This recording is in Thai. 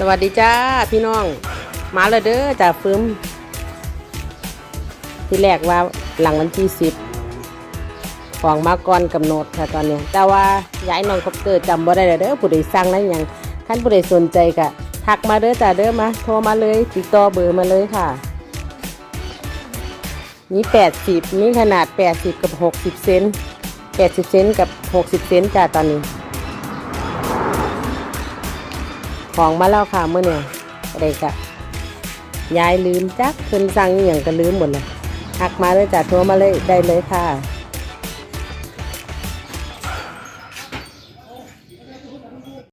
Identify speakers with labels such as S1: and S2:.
S1: สวัสดีจ้าพี่น้อง มาเลยเด้อจ่าฟื้มที่แรกว่าหลังวันที่สิบของมาก่อนกำหนดค่ะตอนนี้ แต่ว่าย้ายน้องคอปเตอร์จำบ่ได้แล้วเด้อผู้ใดสั่งนั้นยังท่านผู้ใดสนใจก็ทักมาเด้อจ้าเด้อมาโทรมาเลย ติดต่อเบอร์มาเลยค่ะ นี่แปดสิบนี่ขนาดแปดสิบกับหกสิบเซนแปดสิบเซนกับหกสิบเซนจ้าตอนนี้ ของมาแล้วค่ะเมื่อเนี่ยอะไรกะยายลืมจักขึ้นสั่งอย่างก็ลืมหมดเลยหักมาเลยจ้ะโทรมาเลยได้เลยค่ะ